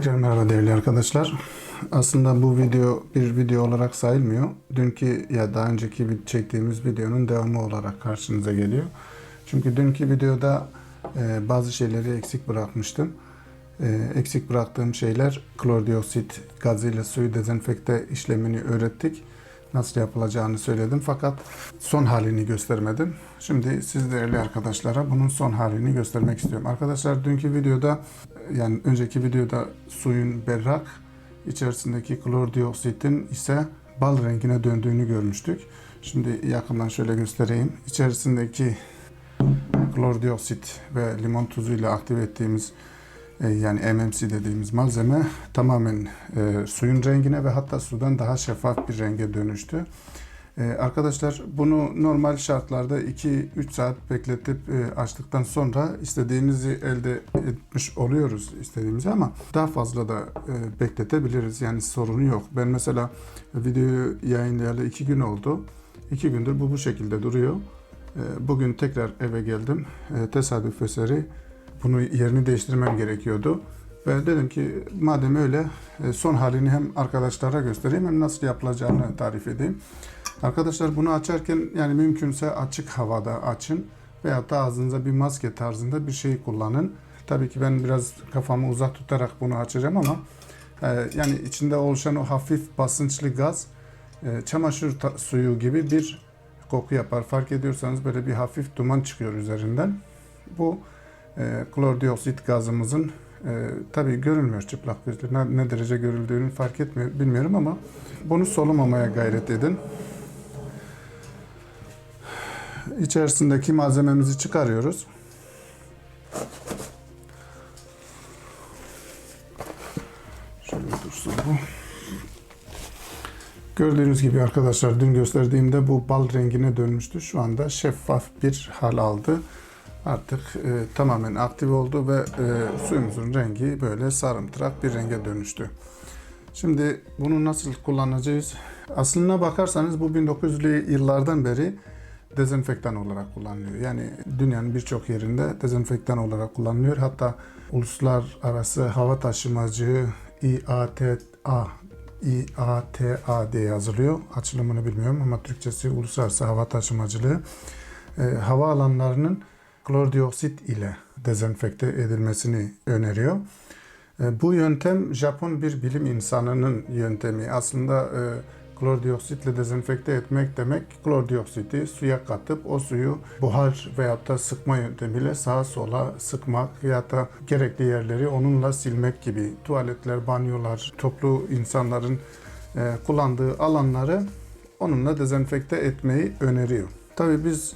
Tekrar merhaba değerli arkadaşlar. Aslında bu video bir video olarak sayılmıyor. Dünkü ya daha önceki çektiğimiz videonun devamı olarak karşınıza geliyor. Çünkü dünkü videoda e, bazı şeyleri eksik bırakmıştım. E, eksik bıraktığım şeyler klordioksit gazıyla suyu dezenfekte işlemini öğrettik. Nasıl yapılacağını söyledim fakat son halini göstermedim. Şimdi siz değerli arkadaşlara bunun son halini göstermek istiyorum. Arkadaşlar dünkü videoda yani önceki videoda suyun berrak, içerisindeki klordioksitin ise bal rengine döndüğünü görmüştük. Şimdi yakından şöyle göstereyim. İçerisindeki klordioksit ve limon tuzuyla aktive ettiğimiz e, yani MMC dediğimiz malzeme tamamen e, suyun rengine ve hatta sudan daha şeffaf bir renge dönüştü. E, arkadaşlar bunu normal şartlarda 2-3 saat bekletip e, açtıktan sonra istediğimizi elde etmiş oluyoruz istediğimizi ama daha fazla da e, bekletebiliriz. Yani sorunu yok. Ben mesela videoyu yayınlayalı 2 gün oldu. 2 gündür bu bu şekilde duruyor. E, bugün tekrar eve geldim. Tesadüf eseri bunu yerini değiştirmem gerekiyordu. Ve dedim ki madem öyle son halini hem arkadaşlara göstereyim hem nasıl yapılacağını tarif edeyim. Arkadaşlar bunu açarken yani mümkünse açık havada açın veya da ağzınıza bir maske tarzında bir şey kullanın. Tabii ki ben biraz kafamı uzak tutarak bunu açacağım ama e, yani içinde oluşan o hafif basınçlı gaz e, çamaşır suyu gibi bir koku yapar. Fark ediyorsanız böyle bir hafif duman çıkıyor üzerinden. Bu e, klordioksit gazımızın e, tabii görülmüyor çıplak gözle. Ne, ne derece görüldüğünü fark etmiyor bilmiyorum ama bunu solumamaya gayret edin. İçerisindeki malzememizi çıkarıyoruz. Şöyle dursun bu. Gördüğünüz gibi arkadaşlar dün gösterdiğimde bu bal rengine dönmüştü. Şu anda şeffaf bir hal aldı. Artık e, tamamen aktif oldu ve e, suyumuzun rengi böyle sarımtırak bir renge dönüştü. Şimdi bunu nasıl kullanacağız? Aslına bakarsanız bu 1900'lü yıllardan beri dezenfektan olarak kullanılıyor. Yani dünyanın birçok yerinde dezenfektan olarak kullanılıyor. Hatta uluslararası hava taşımacı IATA IATA diye yazılıyor. Açılımını bilmiyorum ama Türkçesi Uluslararası Hava Taşımacılığı. E, hava alanlarının klordioksit ile dezenfekte edilmesini öneriyor. E, Bu yöntem Japon bir bilim insanının yöntemi. Aslında e, klordioksitle dezenfekte etmek demek klordioksiti suya katıp o suyu buhar veyahut da sıkma yöntemiyle sağa sola sıkmak ya da gerekli yerleri onunla silmek gibi tuvaletler, banyolar, toplu insanların e, kullandığı alanları onunla dezenfekte etmeyi öneriyor. Tabii biz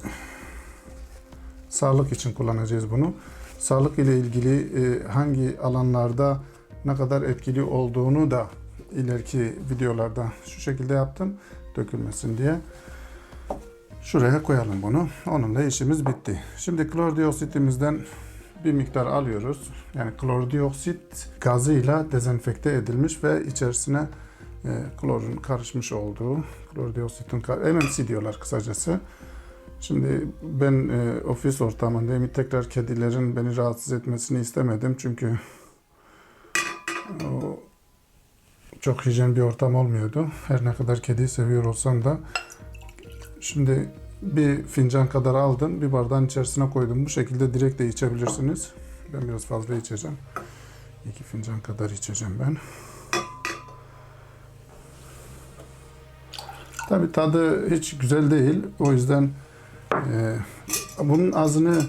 sağlık için kullanacağız bunu. Sağlık ile ilgili e, hangi alanlarda ne kadar etkili olduğunu da ileriki videolarda şu şekilde yaptım dökülmesin diye. Şuraya koyalım bunu. Onunla işimiz bitti. Şimdi klordioksitimizden bir miktar alıyoruz. Yani klordioksit gazıyla dezenfekte edilmiş ve içerisine e, klorun karışmış olduğu klordioksitin MMC diyorlar kısacası. Şimdi ben e, ofis ortamındayım. Tekrar kedilerin beni rahatsız etmesini istemedim. Çünkü o çok hijyen bir ortam olmuyordu. Her ne kadar kediyi seviyor olsam da. Şimdi bir fincan kadar aldım. Bir bardağın içerisine koydum. Bu şekilde direkt de içebilirsiniz. Ben biraz fazla içeceğim. İki fincan kadar içeceğim ben. Tabii tadı hiç güzel değil. O yüzden e, bunun ağzını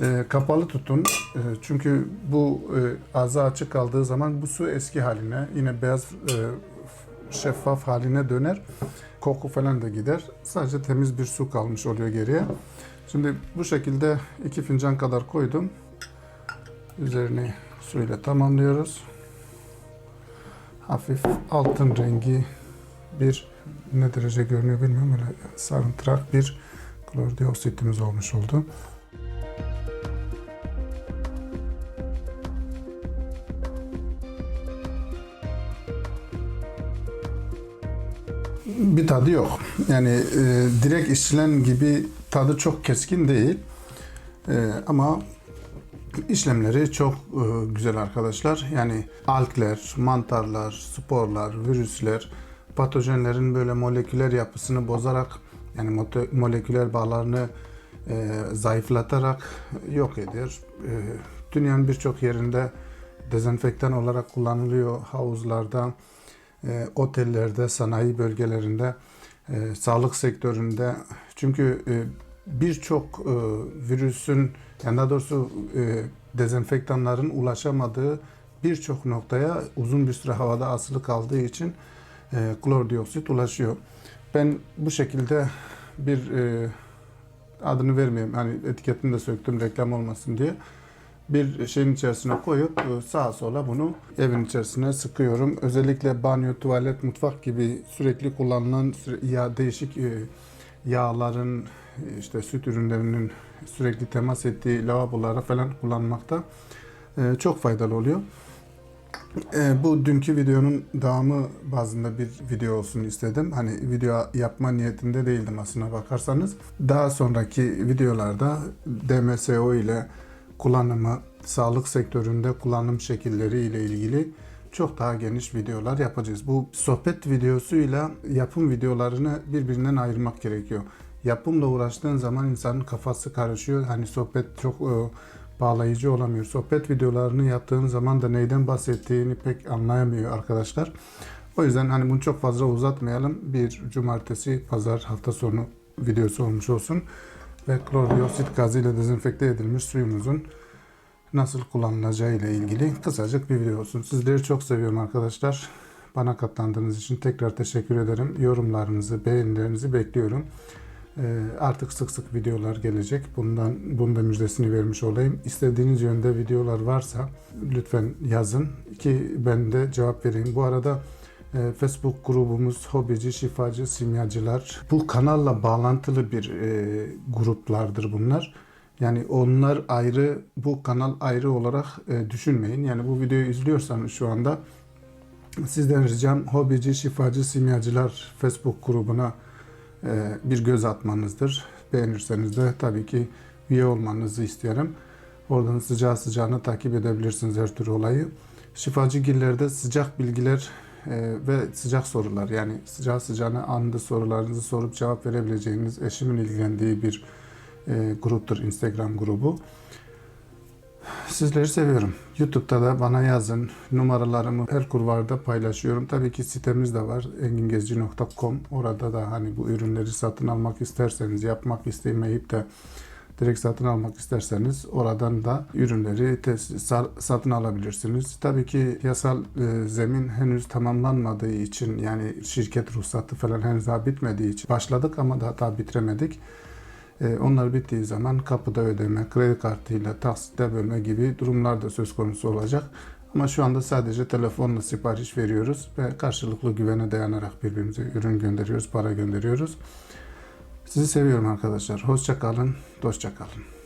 e, kapalı tutun. E, çünkü bu e, ağzı açık kaldığı zaman bu su eski haline, yine beyaz e, şeffaf haline döner. Koku falan da gider. Sadece temiz bir su kalmış oluyor geriye. Şimdi bu şekilde iki fincan kadar koydum. Üzerini suyla tamamlıyoruz. Hafif altın rengi bir ne derece görünüyor bilmiyorum. Öyle sarımtırak bir klordioksitimiz olmuş oldu. Bir tadı yok. Yani e, direkt içilen gibi tadı çok keskin değil. E, ama işlemleri çok e, güzel arkadaşlar. Yani algler, mantarlar, sporlar, virüsler, patojenlerin böyle moleküler yapısını bozarak yani moleküler bağlarını e, zayıflatarak yok eder. E, dünyanın birçok yerinde dezenfektan olarak kullanılıyor havuzlarda, e, otellerde, sanayi bölgelerinde, e, sağlık sektöründe. Çünkü e, birçok e, virüsün, yani daha doğrusu e, dezenfektanların ulaşamadığı birçok noktaya uzun bir süre havada asılı kaldığı için e, klordioksit ulaşıyor. Ben bu şekilde bir e, adını vermeyeyim, hani etiketini de söktüm reklam olmasın diye bir şeyin içerisine koyup e, sağa sola bunu evin içerisine sıkıyorum. Özellikle banyo, tuvalet, mutfak gibi sürekli kullanılan ya değişik e, yağların işte süt ürünlerinin sürekli temas ettiği lavabolara falan kullanmakta e, çok faydalı oluyor. E, bu dünkü videonun devamı bazında bir video olsun istedim. Hani video yapma niyetinde değildim aslına bakarsanız. Daha sonraki videolarda DMSO ile kullanımı, sağlık sektöründe kullanım şekilleri ile ilgili çok daha geniş videolar yapacağız. Bu sohbet videosuyla yapım videolarını birbirinden ayırmak gerekiyor. Yapımla uğraştığın zaman insanın kafası karışıyor. Hani sohbet çok e, bağlayıcı olamıyor. Sohbet videolarını yaptığın zaman da neyden bahsettiğini pek anlayamıyor arkadaşlar. O yüzden hani bunu çok fazla uzatmayalım. Bir cumartesi, pazar, hafta sonu videosu olmuş olsun. Ve klordioksit gazıyla dezenfekte edilmiş suyumuzun nasıl kullanılacağı ile ilgili kısacık bir video olsun. Sizleri çok seviyorum arkadaşlar. Bana katlandığınız için tekrar teşekkür ederim. Yorumlarınızı, beğenilerinizi bekliyorum. Ee, artık sık sık videolar gelecek. Bundan bunun da müjdesini vermiş olayım. İstediğiniz yönde videolar varsa lütfen yazın ki ben de cevap vereyim. Bu arada e, Facebook grubumuz Hobici, Şifacı, Simyacılar. Bu kanalla bağlantılı bir e, gruplardır bunlar. Yani onlar ayrı, bu kanal ayrı olarak e, düşünmeyin. Yani bu videoyu izliyorsanız şu anda sizden ricam Hobici, Şifacı, Simyacılar Facebook grubuna bir göz atmanızdır. Beğenirseniz de tabii ki üye olmanızı isterim. Oradan sıcağı sıcağına takip edebilirsiniz her türlü olayı. Şifacı gillerde sıcak bilgiler e, ve sıcak sorular yani sıcağı sıcağına anında sorularınızı sorup cevap verebileceğiniz eşimin ilgilendiği bir e, gruptur Instagram grubu. Sizleri seviyorum. YouTube'da da bana yazın. Numaralarımı her kurvarda paylaşıyorum. Tabii ki sitemiz de var. engingezci.com. Orada da hani bu ürünleri satın almak isterseniz, yapmak istemeyip de direkt satın almak isterseniz oradan da ürünleri satın alabilirsiniz. Tabii ki yasal e, zemin henüz tamamlanmadığı için yani şirket ruhsatı falan henüz daha bitmediği için başladık ama daha, daha bitiremedik. E, Onlar bittiği zaman kapıda ödeme, kredi kartıyla taksitle bölme gibi durumlar da söz konusu olacak. Ama şu anda sadece telefonla sipariş veriyoruz ve karşılıklı güvene dayanarak birbirimize ürün gönderiyoruz, para gönderiyoruz. Sizi seviyorum arkadaşlar. Hoşça kalın, dostça kalın.